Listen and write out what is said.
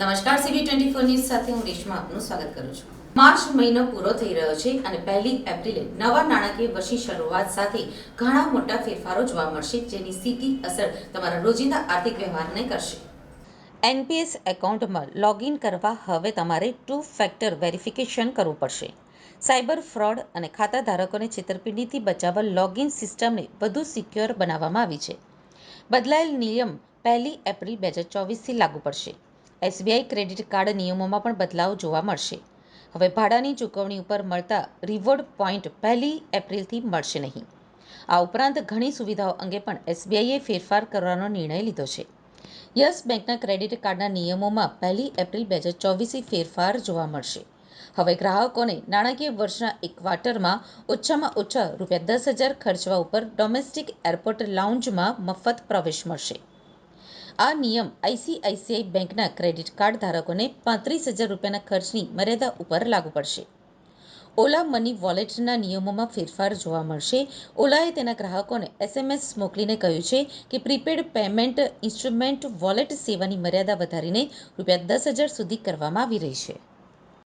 નમસ્કાર CB twenty four news સાથે હું રેશમા આપનું સ્વાગત કરું છું. માર્ચ મહિનો પૂરો થઈ રહ્યો છે અને પહેલી એપ્રિલે નવા નાણાકીય વર્ષની શરૂઆત સાથે ઘણા મોટા ફેરફારો જોવા મળશે, જેની સીધી અસર તમારા રોજિંદા આર્થિક વ્યવહારને કરશે. એનપીએસ એકાઉન્ટમાં લોગિન કરવા હવે તમારે ટુ ફેક્ટર વેરિફિકેશન કરવું પડશે. સાયબર ફ્રોડ અને ખાતા ધારકોને છેતરપિંડીથી બચાવવા લોગિન સિસ્ટમને વધુ સિક્યોર બનાવવામાં આવી છે. બદલાયેલ નિયમ પહેલી એપ્રિલ બે હજાર ચોવીસથી લાગુ પડશે. એસબીઆઈ ક્રેડિટ કાર્ડ નિયમોમાં પણ બદલાવ જોવા મળશે. હવે ભાડાની ચૂકવણી ઉપર મળતા રિવોર્ડ પોઈન્ટ પહેલી એપ્રિલથી મળશે નહીં. આ ઉપરાંત ઘણી સુવિધાઓ અંગે પણ એસબીઆઈએ ફેરફાર કરવાનો નિર્ણય લીધો છે. યસ બેંકના ક્રેડિટ કાર્ડના નિયમોમાં પહેલી એપ્રિલ બે હજાર ચોવીસથી ફેરફાર જોવા મળશે. હવે ગ્રાહકોને નાણાકીય વર્ષના એક ક્વાર્ટરમાં ઓછામાં ઓછા રૂપિયા દસ હજાર ખર્ચવા ઉપર ડોમેસ્ટિક એરપોર્ટ લાઉન્જમાં મફત પ્રવેશ મળશે. આ નિયમ આઈસીઆઈસીઆઈ બેંકના ક્રેડિટ કાર્ડ ધારકોને પાંત્રીસ હજાર રૂપિયાના ખર્ચની મર્યાદા ઉપર લાગુ પડશે. ઓલા મની વોલેટના નિયમોમાં ફેરફાર જોવા મળશે. ઓલાએ તેના ગ્રાહકોને એસએમએસ મોકલીને કહ્યું છે કે પ્રીપેડ પેમેન્ટ ઇન્સ્ટ્રુમેન્ટ વોલેટ સેવાની મર્યાદા વધારીને રૂપિયા દસ હજાર સુધી કરવામાં આવી રહી છે.